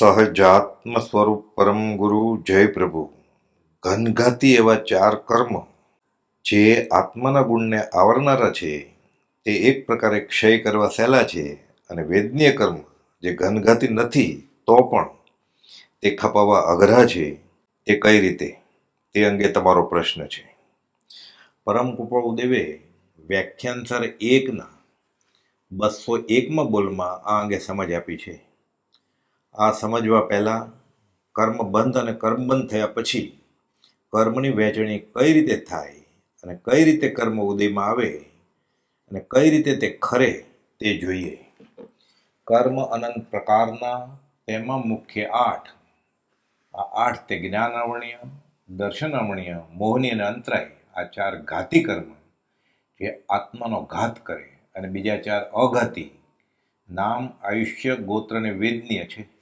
સહજાત્મ સ્વરૂપ પરમ ગુરુ જય પ્રભુ. ઘનઘાતી એવા ચાર કર્મ જે આત્માના ગુણને આવરનારા છે, તે એક પ્રકારે ક્ષય કરવા સહેલા છે અને વેદનીય કર્મ જે ઘનઘાતી નથી, તો પણ તે ખપાવવા અઘરા છે. તે કઈ રીતે? તે અંગે તમારો પ્રશ્ન છે. પરમ કૃપાળુદેવે વ્યાખ્યાનસર વ્યાખ્યાન એકના બસો એકમાં બોલમાં આ અંગે સમજ આપી છે. આ સમજવા પહેલાં કર્મ બંધ અને કર્મ બંધ થયા પછી કર્મની વહેંચણી કઈ રીતે થાય અને કઈ રીતે કર્મ ઉદયમાં આવે અને કઈ રીતે તે ખરે તે જોઈએ. કર્મ અનંત પ્રકારના, તેમાં મુખ્ય આઠ. આ આઠ તે જ્ઞાનાવરણીય, દર્શનાવરણીય, મોહની અને અંતરાય, આ ચાર ઘાતી કર્મ જે આત્માનો ઘાત કરે અને બીજા ચાર અઘાતી. નામ, આયુષ્ય, ગોત્ર અને વેદનીય છે.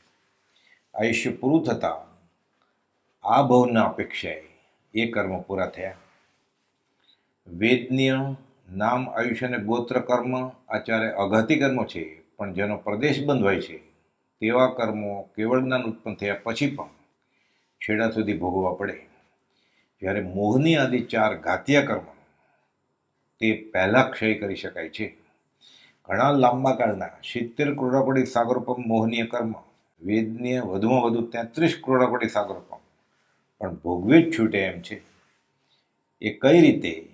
આયુષ્ય પૂરું થતાં આ ભવના અપેક્ષાએ એ કર્મ પૂરા થયા. વેદનીય નામ આયુષ્ય અને ગોત્ર કર્મ આચાર્ય અઘાતી કર્મો છે, પણ જેનો પ્રદેશ બંધ હોય છે, તેવા કર્મો કેવળ જ્ઞાન ઉત્પન્ન થયા પછી પણ છેડા સુધી ભોગવવા પડે. જ્યારે મોહની આદિ ચાર ઘાતિયા કર્મ તે પહેલાં ક્ષય કરી શકાય છે. ઘણા લાંબા કાળના સિત્તેર કરોડાપડી પર મોહનીય કર્મ વેદનીય વધુમાં વધુ તેત્રીસ કરોડાપડી સાગરોપમ પણ ભોગવી જ છૂટે એમ છે. એ કઈ રીતે,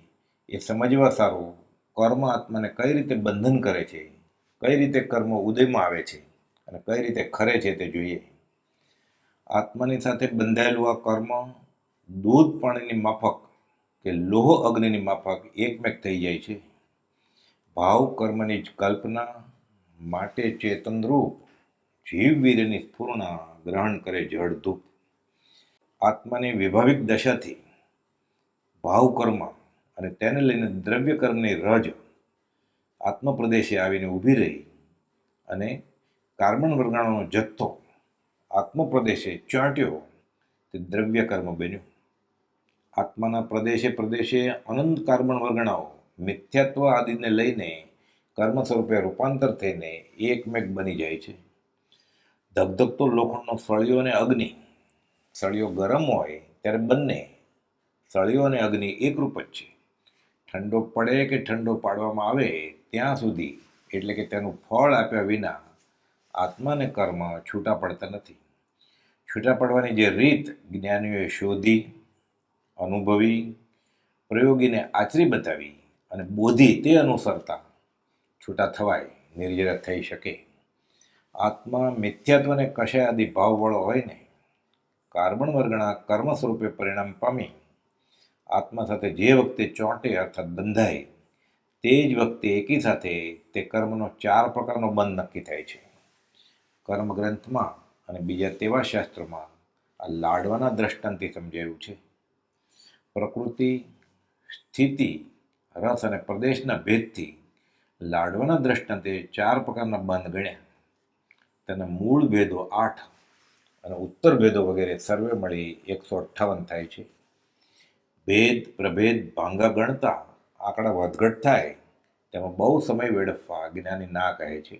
એ સમજવા સારું, કર્મ આત્માને કઈ રીતે બંધન કરે છે, કઈ રીતે કર્મ ઉદયમાં આવે છે અને કઈ રીતે ખરે છે તે જોઈએ. આત્માની સાથે બંધાયેલું આ કર્મ, દૂધ પાણીની માફક કે લોહ અગ્નિની માફક એકમેક થઈ જાય છે. ભાવ કર્મની જ કલ્પના, માટે ચેતનરૂપ જીવવીરની સ્ફૂર્ણા ગ્રહણ કરે જળધૂપ આત્માની વિભાવિક દશાથી ભાવ કર્મ અને તેને લઈને દ્રવ્યકર્મની રજ આત્મપ્રદેશે આવીને ઊભી રહી અને કાર્બન વર્ગાણોનો જથ્થો આત્મપ્રદેશે ચાટ્યો તે દ્રવ્ય કર્મ બન્યું. આત્માના પ્રદેશે પ્રદેશે અનંત કાર્બન વર્ગણાઓ મિથ્યાત્વ આદિને લઈને કર્મ સ્વરૂપે રૂપાંતર થઈને એકમેક બની જાય છે. ધગધગતો લોખંડનો સળિયો અને અગ્નિ. સળિયો ગરમ હોય ત્યારે બંને સળિયો અને અગ્નિ એકરૂપ જ છે. ઠંડો પડે કે ઠંડો પાડવામાં આવે ત્યાં સુધી, એટલે કે તેનું ફળ આપ્યા વિના આત્માને કર્મ છૂટા પડતા નથી. છૂટા પડવાની જે રીત જ્ઞાનીઓએ શોધી, અનુભવી, પ્રયોગીને આચરી બતાવી અને બોધી તે અનુસરતા છૂટા થવાય, નિર્જરા થઈ શકે. આત્મા મિથ્યાત્વને કશાય આદિ ભાવવાળો હોય ને કાર્બન વર્ગના કર્મ સ્વરૂપે પરિણામ પામી આત્મા સાથે જે વખતે ચોંટે અર્થાત બંધાય, તે જ વખતે એકી સાથે તે કર્મનો ચાર પ્રકારનો બંધ નક્કી થાય છે. કર્મ ગ્રંથમાં અને બીજા તેવા શાસ્ત્રોમાં આ લાડવાના દ્રષ્ટાંતથી સમજાયું છે. પ્રકૃતિ, સ્થિતિ, રસ અને પ્રદેશના ભેદથી લાડવાના દ્રષ્ટાંતે ચાર પ્રકારના બંધ ગણ્યા. તેના મૂળ ભેદો આઠ અને ઉત્તર ભેદો વગેરે સર્વે મળી એકસો અઠ્ઠાવન થાય છે. ભેદ, પ્રભેદ ભાંગા ગણતા આંકડા વધઘટ થાય, તેમાં બહુ સમય વેડફવા જ્ઞાની ના કહે છે.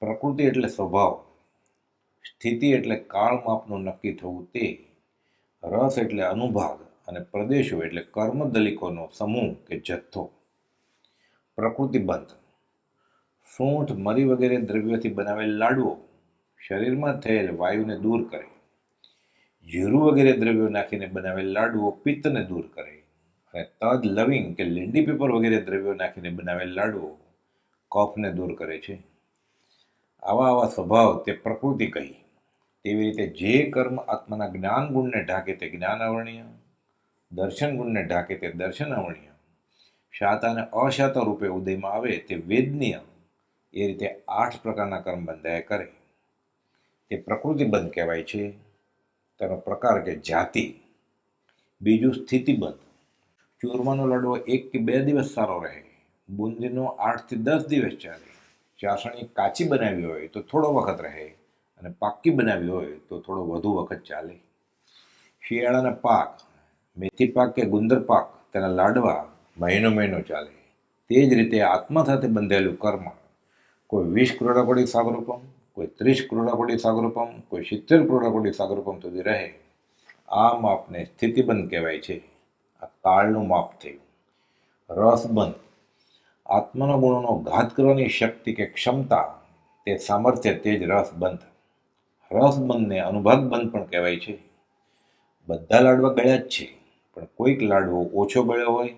પ્રકૃતિ એટલે સ્વભાવ, સ્થિતિ એટલે કાળ માપનું નક્કી થવું તે, રસ એટલે અનુભાગ અને પ્રદેશો એટલે કર્મદલિકોનો સમૂહ કે જથ્થો. પ્રકૃતિબંધ સૂંઠ, મરી વગેરે દ્રવ્યોથી બનાવેલ લાડવો શરીરમાં થયેલ વાયુને દૂર કરે. જીરું વગેરે દ્રવ્યો નાખીને બનાવેલ લાડવો પિત્તને દૂર કરે. અને તજ, લવિંગ કે લીંડી પેપર વગેરે દ્રવ્યો નાખીને બનાવેલ લાડવો કફને દૂર કરે છે. આવા આવા સ્વભાવ તે પ્રકૃતિ કહી. તેવી રીતે જે કર્મ આત્માના જ્ઞાન ગુણને ઢાકે તે જ્ઞાન જ્ઞાનાવરણીય દર્શન ગુણને ઢાકે તે દર્શનાવરણીય શાતા શાતાને અશાતા રૂપે ઉદયમાં આવે તે વેદનીય એ રીતે આઠ પ્રકારના કર્મ બંધાયા કરે. તે પ્રકૃતિબંધ કહેવાય છે. તેનો પ્રકાર કે જાતિ. બીજું સ્થિતિબંધ ચૂરમાનો લાડવો એક કે બે દિવસ સારો રહે. બુંદીનો આઠથી દસ દિવસ ચાલે. ચાસણી કાચી બનાવી હોય તો થોડો વખત રહે અને પાક્કી બનાવી હોય તો થોડો વધુ વખત ચાલે. શિયાળાના પાક, મેથી પાક કે ગુંદર પાક, તેના લાડવા મહિનો મહિનો ચાલે. તે જ રીતે આત્મા સાથે બંધાયેલું કર્મ કોઈ વીસ કરોડા પડી સાગરૂપમ, કોઈ ત્રીસ ક્રોડાકોટી સાગરોપમ, કોઈ સિત્તેર ક્રોડાકોટી સાગરોપમ સુધી રહે, આ માપને સ્થિતિબંધ કહેવાય છે. આ કાળનું માપ થયું. રસબંધ. આત્માના ગુણોનો ઘાત કરવાની શક્તિ કે ક્ષમતા, તે સામર્થ્ય તે જ રસબંધ. રસબંધને અનુભવ બંધ પણ કહેવાય છે. બધા લાડવા ગળ્યા જ છે, પણ કોઈક લાડવો ઓછો ગળ્યો હોય,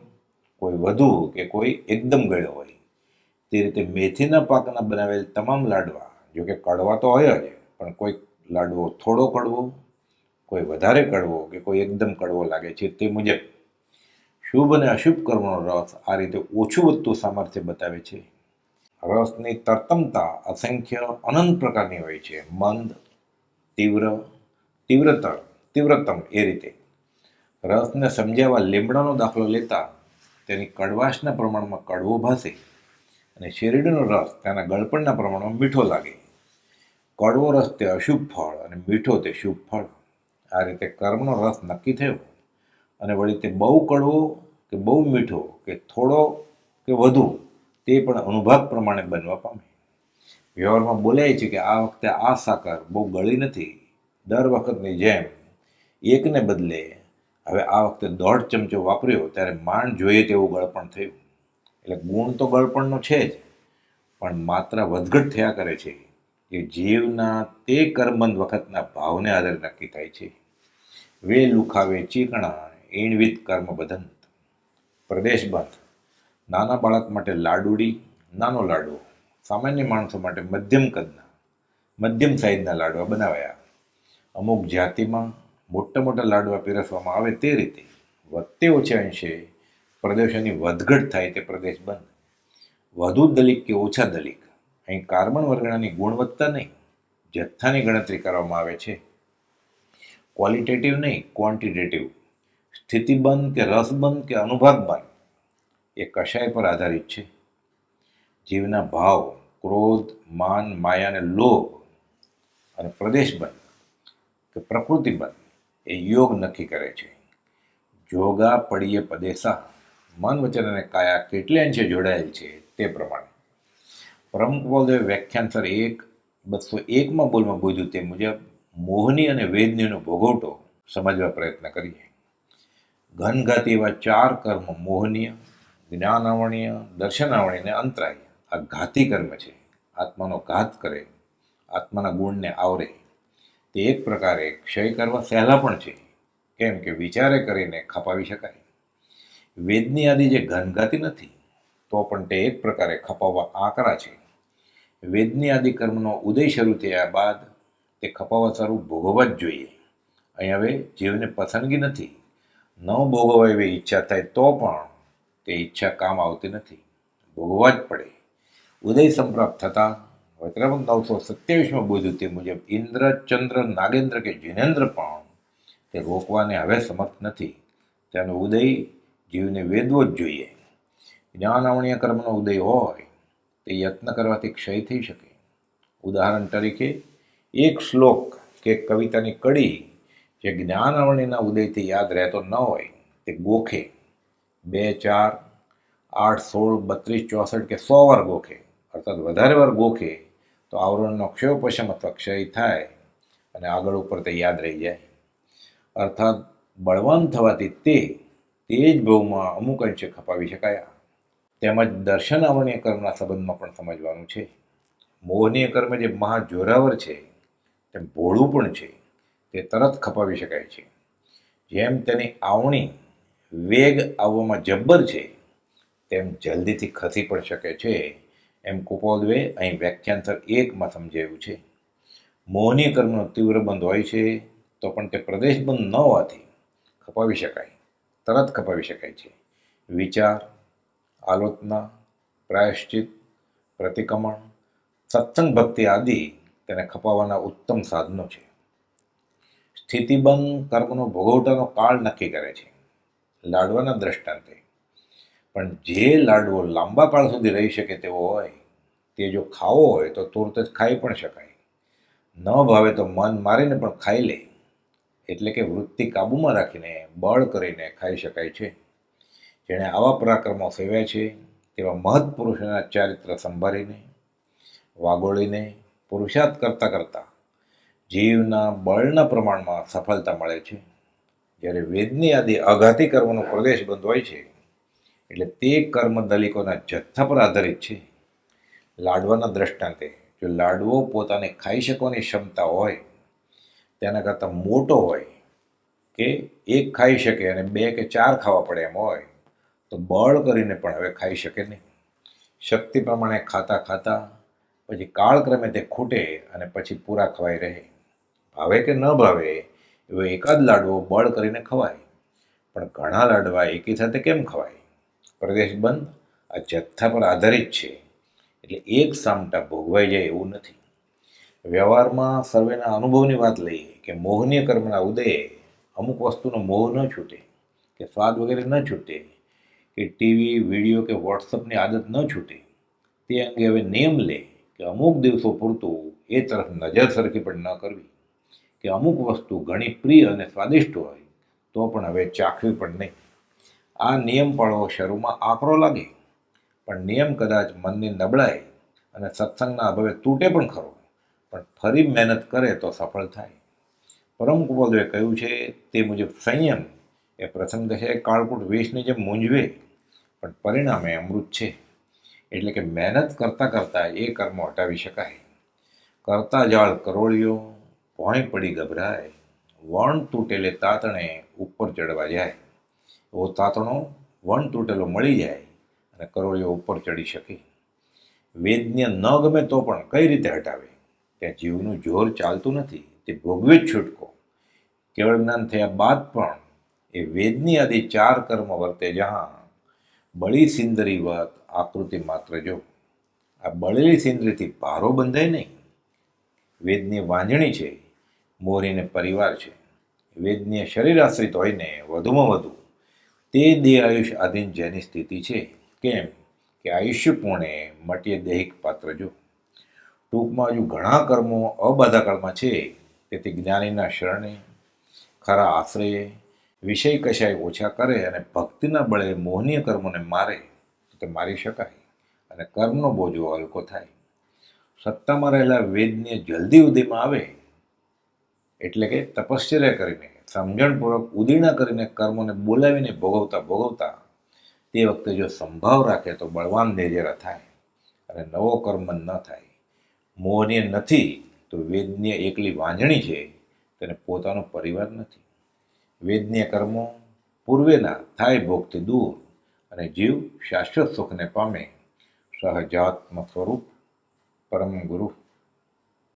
કોઈ વધુ કે કોઈ એકદમ ગળ્યો હોય. તે રીતે મેથીના પાકના બનાવેલ તમામ લાડવા જોકે કડવા તો હોય જ, પણ કોઈક લાડવો થોડો કડવો, કોઈ વધારે કડવો કે કોઈ એકદમ કડવો લાગે છે તે મુજબ. શુભ અને અશુભ કર્મનો રસ આ રીતે ઓછું વધતું સામર્થ્ય બતાવે છે. રસની તરતમતા અસંખ્ય અનંત પ્રકારની હોય છે. મંદ, તીવ્ર, તીવ્રતર, તીવ્રતમ એ રીતે. રસને સમજાવવા લીમડાનો દાખલો લેતા તેની કડવાશના પ્રમાણમાં કડવો ભાસે. અને શેરડીનો રસ તેના ગળપણના પ્રમાણમાં મીઠો લાગે. કડવો રસ તે અશુભ ફળ અને મીઠો તે શુભ ફળ. આ રીતે કર્મનો રસ નક્કી થયો અને વળી તે બહુ કડવો કે બહુ મીઠો કે થોડો કે વધુ તે પણ અનુભવ પ્રમાણે બનવા પામે વ્યવહારમાં બોલાય છે કે આ વખતે આ સાકર બહુ ગળી નથી. દર વખતની જેમ એકને બદલે હવે આ વખતે દોઢ ચમચો વાપર્યો ત્યારે માંડ જોઈએ તેવું ગળપણ થયું. એટલે ગુણ તો ગળપણનો છે જ. પણ માત્ર વધઘટ થયા કરે છે એ જીવના તે કર્મબંધ વખતના ભાવને આધારે નક્કી થાય છે. વે લુખાવે ચીકણા એણવિત કર્મ બધંત પ્રદેશ બંધ. નાના બાળક માટે લાડુડી, નાનો લાડુ સામાન્ય માણસો માટે મધ્યમ કદના, મધ્યમ સાઈઝના લાડવા બનાવ્યા. અમુક જાતિમાં મોટા મોટા લાડવા પીરસવામાં આવે તે રીતે. વધતે ઓછા અંશે પ્રદેશોની વધઘટ થાય તે પ્રદેશ બંધ. વધુ દલિક કે ઓછા દલિત? અહીં કાર્બન વર્ગણાની ગુણવત્તા નહીં, જથ્થાની ગણતરી કરવામાં આવે છે. ક્વોલિટેટિવ નહીં, ક્વોન્ટિટેટિવ? સ્થિતિબંધ કે રસબંધ કે અનુભાગબંધ એ કશાય પર આધારિત છે. જીવના ભાવ, ક્રોધ, માન, માયા અને લોભ અને પ્રદેશ બંધ કે પ્રકૃતિબંધ એ યોગ નક્કી કરે છે. જોગા પડીએ પદેસા. મન વચન અને કાયા કેટલે અંશે જોડાયેલ છે તે પ્રમાણે. પરમકુપાલદેવે વ્યાખ્યાનસર એક, બસો એકમાં બોલમાં બોધ્યું તે મુજબ મોહની અને વેદનીનો ભોગવટો સમજવા પ્રયત્ન કરીએ. ઘનઘાતી એવા ચાર કર્મ મોહનીય જ્ઞાનાવણીય દર્શનાવણીય અને અંતરાય. આ ઘાતી કર્મ છે. આત્માનો ઘાત કરે. આત્માના ગુણને આવરે. તે એક પ્રકારે ક્ષય કરવા સહેલા પણ છે. કેમ કે વિચારે કરીને ખપાવી શકાય. વેદની આદિ જે ઘનઘાતી નથી, તો પણ તે એક પ્રકારે ખપાવવા આકરા છે. વેદની આદિ કર્મનો ઉદય શરૂ થયા બાદ તે ખપાવવા સારું ભોગવવા જ જોઈએ. અહીં હવે જીવને પસંદગી નથી. ન ભોગવવા એવી ઈચ્છા થાય તો પણ તે ઈચ્છા કામ આવતી નથી. ભોગવવા જ પડે. ઉદય સંપ્રાપ્ત થતાં વૈત્રાવંત નવસો સત્યાવીસમાં બોધ્યું તે મુજબ ઇન્દ્ર, ચંદ્ર, નાગેન્દ્ર કે જિનેન્દ્ર પણ તે રોકવાને હવે સમર્થ નથી. તેનો ઉદય જીવને વેદવો જ જોઈએ. જ્ઞાનાવણીય કર્મનો ઉદય હોય, તે યત્ન કરવાથી ક્ષય થઈ શકે. ઉદાહરણ તરીકે, એક શ્લોક કે કવિતાની કડી જે જ્ઞાનાવણીના ઉદયથી યાદ રહેતો ન હોય, તે ગોખે. બે, ચાર, આઠ, સોળ, બત્રીસ, ચોસઠ કે સો વાર ગોખે. અર્થાત વધારે વાર ગોખે તો આવરણનો ક્ષયોપશમ અથવા ક્ષય થાય અને આગળ ઉપર તે યાદ રહી જાય. અર્થાત બળવાન થવાથી તે તે જ ભાવમાં અમુક અંશે ખપાવી શકાયા. તેમજ દર્શનાવરણીય કર્મના સંબંધમાં પણ સમજવાનું છે. મોહનીય કર્મ જે મહા જોરાવર છે, તેમ ભોળું પણ છે, તે તરત ખપાવી શકાય છે. જેમ તેની આવણી વેગ આવવામાં જબ્બર છે, તેમ જલ્દીથી ખસી પણ શકે છે. એમ કુપોદવે અહીં વ્યાખ્યાનસર એકમાં સમજાવ્યું છે. મોહનીય કર્મનો તીવ્ર બંધ હોય છે, તો પણ તે પ્રદેશ બંધ ન હોવાથી ખપાવી શકાય. તરત ખપાવી શકાય છે. વિચાર, આલોચના, પ્રાયશ્ચિત, પ્રતિક્રમણ, સત્સંગ ભક્તિ આદિ તેને ખપાવવાના ઉત્તમ સાધનો છે. સ્થિતિબંધ કર્મનો ભોગવટાનો કાળ નક્કી કરે છે, લાડવાના દ્રષ્ટાંતે. પણ જે લાડવો લાંબા કાળ સુધી રહી શકે તેવો હોય, તે જો ખાવો હોય તો તુરત જ ખાઈ પણ શકાય. ન ભાવે તો મન મારીને પણ ખાઈ લે. એટલે કે વૃત્તિ કાબૂમાં રાખીને બળ કરીને ખાઈ શકાય છે. જેણે આવા પરાક્રમો સેવ્યા છે, તેવા મહત્પુરુષોના ચારિત્ર સંભાળીને, વાગોળીને, પુરુષાર્થ કરતાં કરતાં જીવના બળના પ્રમાણમાં સફળતા મળે છે. જ્યારે વેદની આદિ અઘાતી કર્મનો પ્રદેશ બંધવાય છે, એટલે તે કર્મ દલિકોના જથ્થા પર આધારિત છે. લાડવાના દ્રષ્ટાંતે, જો લાડવો પોતાને ખાઈ શકવાની ક્ષમતા હોય તેના કરતાં મોટો હોય કે એક ખાઈ શકે અને બે કે ચાર ખાવા પડે એમ હોય, તો બળ કરીને પણ હવે ખાઈ શકે નહીં. શક્તિ પ્રમાણે ખાતા ખાતા પછી કાળક્રમે તે ખૂટે અને પછી પૂરા ખવાઈ રહે. ભાવે કે ન ભાવે, એવો એકાદ લાડવો બળ કરીને ખવાય. પણ ઘણા લાડવા એકી સાથે કેમ ખવાય? પ્રદેશ બંધ આ જથ્થા પર આધારિત છે. એટલે એક સામટા ભોગવાઈ જાય એવું નથી. વ્યવહારમાં સર્વેના અનુભવની વાત લઈએ કે મોહનીય કર્મના ઉદયે અમુક વસ્તુનો મોહ ન છૂટે, કે સ્વાદ વગેરે ન છૂટે, કે ટીવી, વીડિયો કે વોટ્સઅપની આદત ન છૂટે. તે અંગે હવે નિયમ લે કે અમુક દિવસો પૂરતું એ તરફ નજર સરખી પણ ન કરવી. કે અમુક વસ્તુ ઘણી પ્રિય અને સ્વાદિષ્ટ હોય, તો પણ હવે ચાખવી પણ નહીં. આ નિયમ પાળવો શરૂમાં આકરો લાગે, પણ નિયમ કદાચ મનની નબળાઈ અને સત્સંગના અભાવે તૂટે પણ ખરો. પણ ફરી મહેનત કરે તો સફળ થાય. પરમ કુપોદવે કહ્યું છે, તે મુજબ સંયમ એ પ્રથમ દશાએ કાળકૂટ વેશને જેમ મૂંઝવે, પણ પરિણામે અમૃત છે. એટલે કે મહેનત કરતાં કરતાં એ કર્મ હટાવી શકાય. કરતા જાળ કરોળિયો, ભોંય પડી ગભરાય, વણ તૂટેલે તાતણે ઉપર ચડવા જાય. એવો તાતણો વણ તૂટેલો મળી જાય અને કરોળિયો ઉપર ચડી શકે. વેદને ન ગમે તો પણ કઈ રીતે હટાવે? ત્યાં જીવનું જોર ચાલતું નથી, તે ભોગવે જ છૂટકો. કેવળ જ્ઞાન થયા બાદ પણ એ વેદની આદિ ચાર કર્મ વર્તે જહાં. બળી સિંદરી વાત આકૃતિ માત્ર જો. આ બળેલી સિંદરીથી પારો બંધાય નહીં. વેદની વાંજણી છે, મોરીને પરિવાર છે. વેદનીય શરીર આશ્રિત હોય ને વધુમાં વધુ. તે દેહ આયુષ આધીન જેની સ્થિતિ છે. કેમ? કે આયુષ્ય પૂર્ણે મટીએ દૈહિક પાત્ર જો. ટૂંકમાં હજુ ઘણા કર્મો અબાધાકાળમાં છે, તેથી જ્ઞાનીના શરણે, ખરા આશ્રયે વિષય કશાય ઓછા કરે અને ભક્તિના બળે મોહનીય કર્મોને મારે, તો મારી શકાય અને કર્મનો બોજો હલકો થાય. સત્તામાં રહેલા વેદને જલ્દી ઉદયમાં આવે, એટલે કે તપશ્ચર્યા કરીને, સમજણપૂર્વક ઉદીર્ણા કરીને કર્મોને બોલાવીને ભોગવતા ભોગવતા, તે વખતે જો સંભાવ રાખે તો બળવાન નિર્જરા થાય અને નવો કર્મ ન થાય. મોહનીય નથી, તો વેદનીય એકલી વાંજણી છે, તેને પોતાનો પરિવાર નથી. વેદનીય કર્મો પૂર્વેના થાય ભોગથી દૂર અને જીવ શાશ્વત સુખને પામે સહજાત્મ સ્વરૂપ પરમ ગુરુ